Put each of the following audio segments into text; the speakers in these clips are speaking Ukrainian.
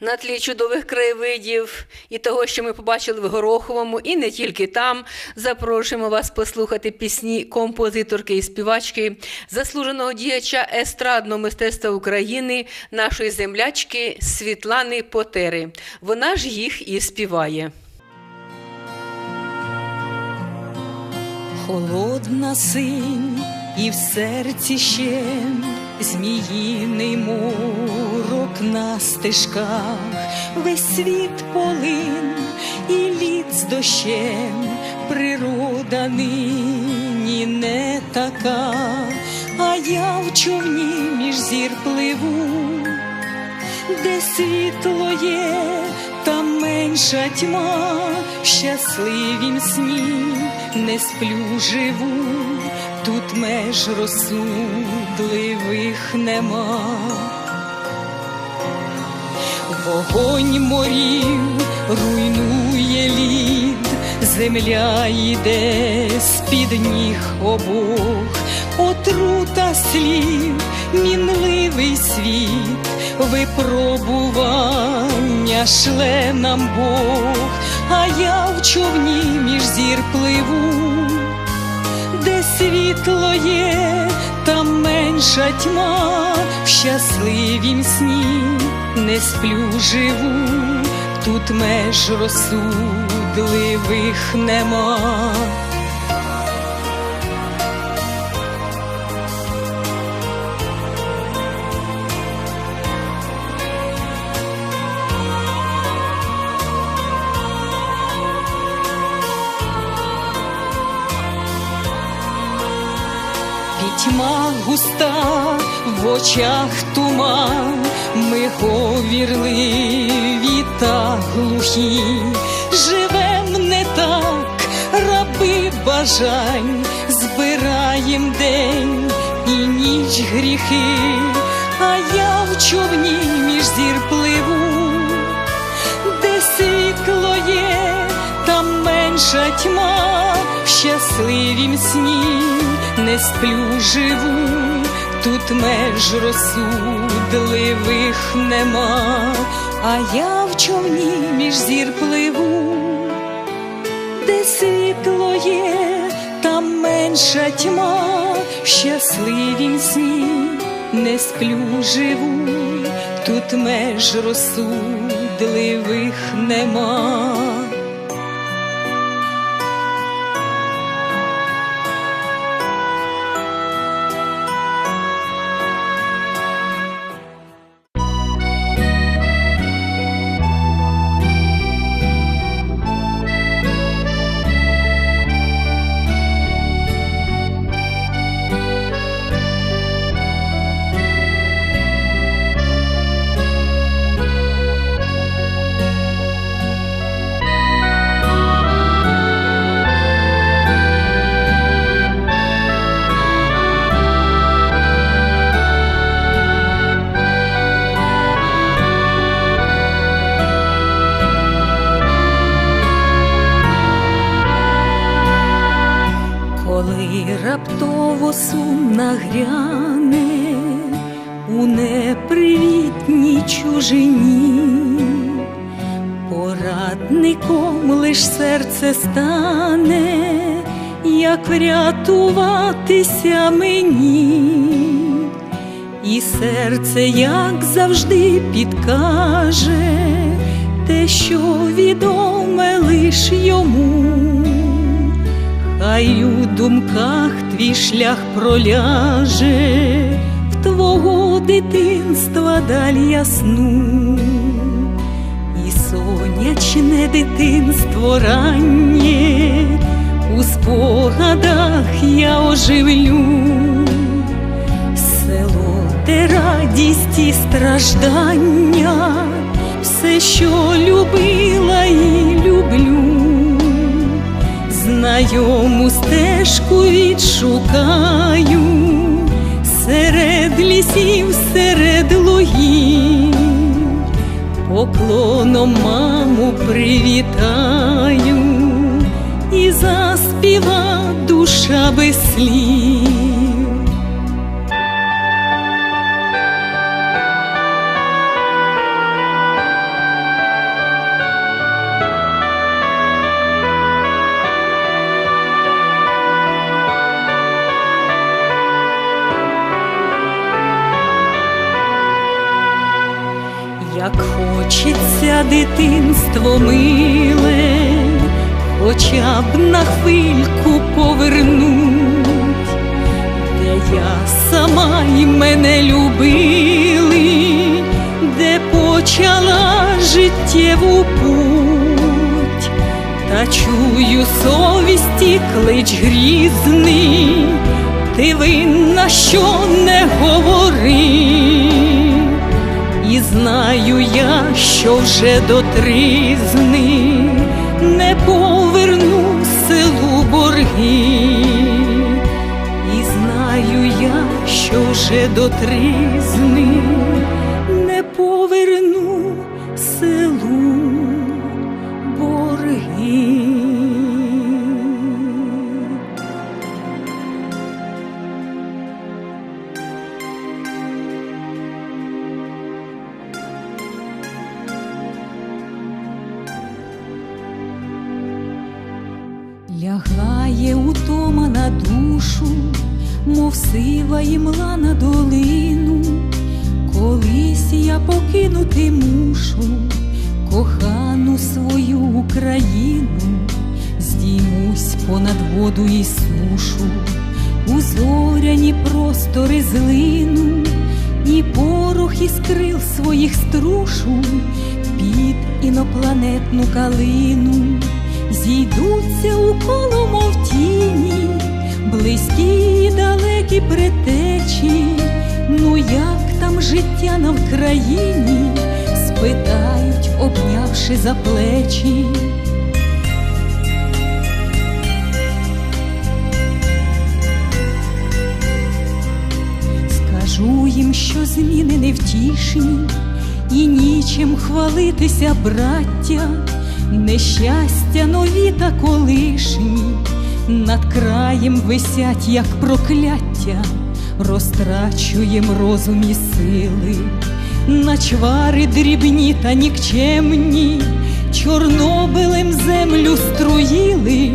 на тлі чудових краєвидів і того, що ми побачили в Гороховому, і не тільки там. Запрошуємо вас послухати пісні композиторки і співачки, заслуженого діяча естрадного мистецтва України, нашої землячки Світлани Потери. Вона ж їх і співає. Холодна синь і в серці ще зміїний морок на стежках, весь світ полин і лід з дощем, природа нині не така, а я в човні між зір пливу де світло є, там менша тьма, щасливім сні не сплю живу, тут меж розсудливих нема. Вогонь морів руйнує лід, земля йде з-під ніг обох, отрута слів, мінливий світ, випробування шле нам Бог, а я в човні між зір пливу де світло є, там менша тьма, в щасливім сні не сплю живу, тут меж розсудливих нема. Пітьма густа, в очах туман, ми говірливі та глухі, живем не так, раби бажань, збираєм день і ніч гріхи, а я в човні між зір пливу де світло є, там менша тьма, в щасливім сні не сплю живу, тут меж розсудливих нема, а я в човні між зір пливу, де світло є, там менша тьма, в щасливім сні не сплю живу, тут меж розсудливих нема. Порадником лиш серце стане, як врятуватися мені, і серце, як завжди, підкаже те, що відоме лиш йому. Хай у думках твій шлях проляже, в твого дитинства даль ясну, сонячне дитинство раннє, у спогадах я оживлю, село, де радість і страждання, все, що любила і люблю. Знайому стежку відшукаю. Серед лісів, серед лугів, поклоном маму привітаю і заспіва душа без слів. Дитинство миле, хоча б на хвильку повернуть, де я сама і мене любили, де почала життєву путь, та чую совісті клич грізний, ти винна, що не говори. Знаю я, що вже до тризни не поверну селу борги. І знаю я, що вже до тризни не поверну селу Лягає утома на душу, мов сива і мла на долину, колись я покинути мушу кохану свою Україну, здіймусь понад воду і сушу, у зоряні простори злину, і порох із крил своїх струшу під інопланетну калину зійдуться у коло, мов тіні, близькі і далекі претечі, ну як там життя на Вкраїні, спитають, обнявши за плечі. Скажу їм, що зміни невтішні, і нічим хвалитися, браття, нещастя нові та колишні, над краєм висять, як прокляття, розтрачуєм розум і сили, на чвари дрібні та нікчемні, чорнобилем землю струїли,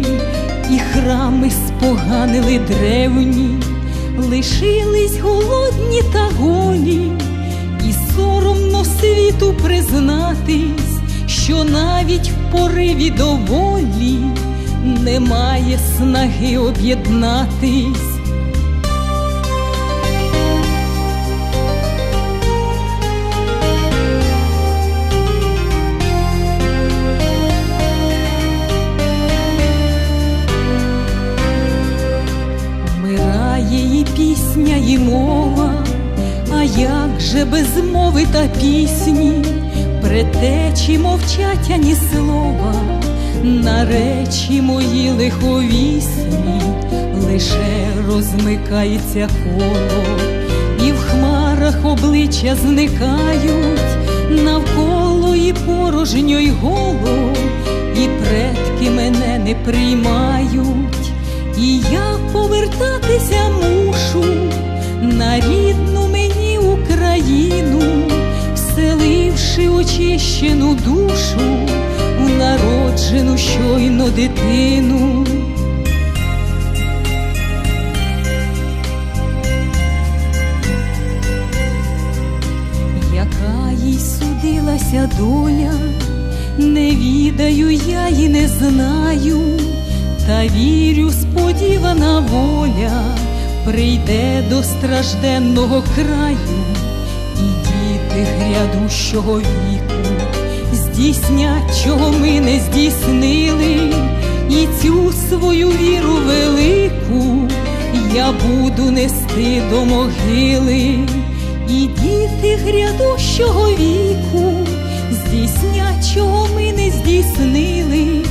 і храми споганили древні. Лишились голодні та голі, і соромно світу признатись, що навіть пориві до волі немає снаги об'єднатись. Вмирає і пісня, і мова, а як же без мови та пісні, претечі мовчать ані слова, на речі мої лиховісні, лише розмикається коло, і в хмарах обличчя зникають, навколо і порожньо й голо, і предки мене не приймають. І я повертатися мушу на рідну мені Україну, вселивши очищену душу у народжену щойно дитину. Яка їй судилася доля, не відаю я і не знаю та вірю, сподівана воля прийде до стражденного краю, грядущого віку. Здійснять, чого ми не здійснили, і цю свою віру велику я буду нести до могили, і діти грядущого віку здійснять, чого ми не здійснили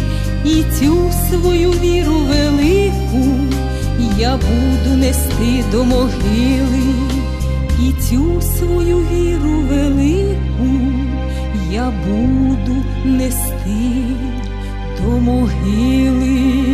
і цю свою віру велику я буду нести до могили, цю свою віру велику я буду нести до могили.